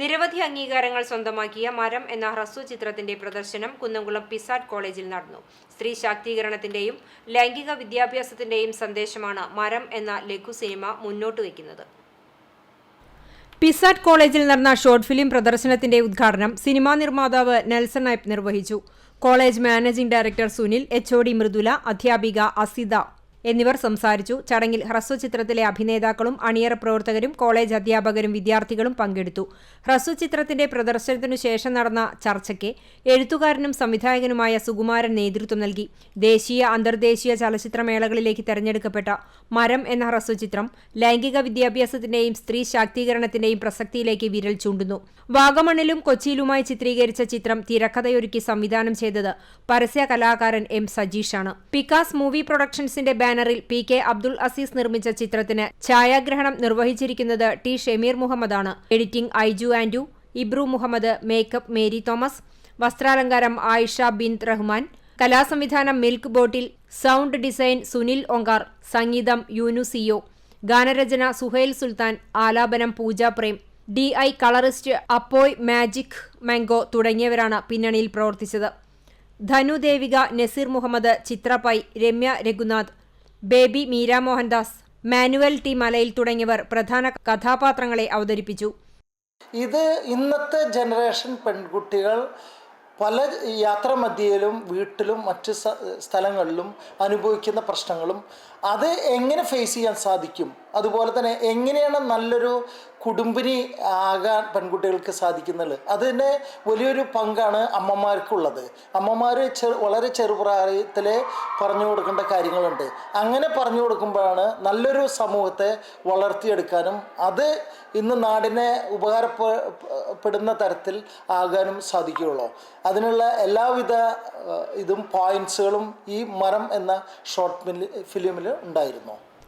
നിരവധി അംഗീകാരങ്ങൾ സ്വന്തമാക്കിയ മരം എന്ന ഹ്രസ്വ ചിത്രത്തിന്റെ പ്രദർശനം കുന്നംകുളം പിസാറ്റ് കോളേജിൽ നടന്നു. സ്ത്രീ ശാക്തീകരണത്തിന്റെയും ലൈംഗിക വിദ്യാഭ്യാസത്തിന്റെയും സന്ദേശമാണ് മരം എന്ന ലഘു സിനിമ മുന്നോട്ട് വയ്ക്കുന്നത്. പിസാറ്റ് കോളേജിൽ നടന്ന ഷോർട്ട് ഫിലിം പ്രദർശനത്തിന്റെ ഉദ്ഘാടനം സിനിമാ നിർമ്മാതാവ് നെൽസൺ നായ്പ് നിർവഹിച്ചു. College managing director Sunil H O D Mridula അധ്യാപിക അസിത എന്നിവർ സംസാരിച്ചു. ചടങ്ങിൽ ഹ്രസ്വചിത്രത്തിലെ അഭിനേതാക്കളും അണിയറ പ്രവർത്തകരും കോളേജ് അധ്യാപകരും വിദ്യാർത്ഥികളും പങ്കെടുത്തു. ഹ്രസ്വചിത്രത്തിന്റെ പ്രദർശനത്തിനു ശേഷം നടന്ന ചർച്ചയ്ക്ക് എഴുത്തുകാരനും സംവിധായകനുമായ സുകുമാരൻ നേതൃത്വം നൽകി. ദേശീയ അന്തർദേശീയ ചലച്ചിത്രമേളകളിലേക്ക് തെരഞ്ഞെടുക്കപ്പെട്ട മരം എന്ന ഹ്രസ്വചിത്രം ലൈംഗിക വിദ്യാഭ്യാസത്തിന്റെയും സ്ത്രീ ശാക്തീകരണത്തിന്റെയും പ്രസക്തിയിലേക്ക് വിരൽ ചൂണ്ടുന്നു. വാഗമണ്ണിലും കൊച്ചിയിലുമായി ചിത്രീകരിച്ച ചിത്രം തിരക്കഥയൊരുക്കി സംവിധാനം ചെയ്തത് പരസ്യ കലാകാരൻ എം സജീഷാണ്. പിക്കാസ് മൂവി പ്രൊഡക്ഷൻസിന്റെ ബാനറിൽ പി കെ അബ്ദുൾ അസീസ് നിർമ്മിച്ച ചിത്രത്തിന് ഛായാഗ്രഹണം നിർവഹിച്ചിരിക്കുന്നത് T Shameer മുഹമ്മദാണ്. Editing Aiju and Ibru Muhammad makeup Mary Thomas വസ്ത്രാലങ്കാരം Ayisha bin Rahman കലാസംവിധാനം milk bottle sound design Sunil Onkar സംഗീതം യൂനുസിയോ ഗാനരചന സുഹൈൽ സുൽത്താൻ ആലാപനം Pooja Prem D I colourist അപ്പോയ് magic mango തുടങ്ങിയവരാണ് പിന്നണിയിൽ പ്രവർത്തിച്ചത്. Dhanudevika Naseer Muhammad Chithra Ramya Raghunath baby Meera Mohandas Manuel T Malayil തുടങ്ങിയവർ പ്രധാന കഥാപാത്രങ്ങളെ അവതരിപ്പിച്ചു. ഇത് ഇന്നത്തെ ജനറേഷൻ പെൺകുട്ടികൾ പല യാത്രാമധ്യയിലും വീട്ടിലും മറ്റ് സ്ഥലങ്ങളിലും അനുഭവിക്കുന്ന പ്രശ്നങ്ങളും അത് എങ്ങനെ ഫേസ് ചെയ്യാൻ സാധിക്കും? അതുപോലെ തന്നെ എങ്ങനെയാണ് നല്ലൊരു കുടുംബിനി ആകാൻ പെൺകുട്ടികൾക്ക് സാധിക്കുന്നത്? അതിന്റെ വലിയൊരു പങ്കാണ് അമ്മമാർക്കുള്ളത്. അമ്മമാർ ചെറു വളരെ ചെറുപ്രായത്തിലെ പറഞ്ഞു കൊടുക്കേണ്ട കാര്യങ്ങളുണ്ട്. അങ്ങനെ പറഞ്ഞു കൊടുക്കുമ്പോഴാണ് നല്ലൊരു സമൂഹത്തെ വളർത്തിയെടുക്കാനും അത് ഇന്ന് നാടിനെ ഉപകാരപ്പെടുന്ന തരത്തിൽ ആകാനും സാധിക്കുകയുള്ളൂ. അതിനുള്ള എല്ലാവിധ ഇതും പോയിൻസുകളും ഈ മരം എന്ന ഷോർട്ട് ഫിലിമിൽ ഉണ്ടായിരുന്നു.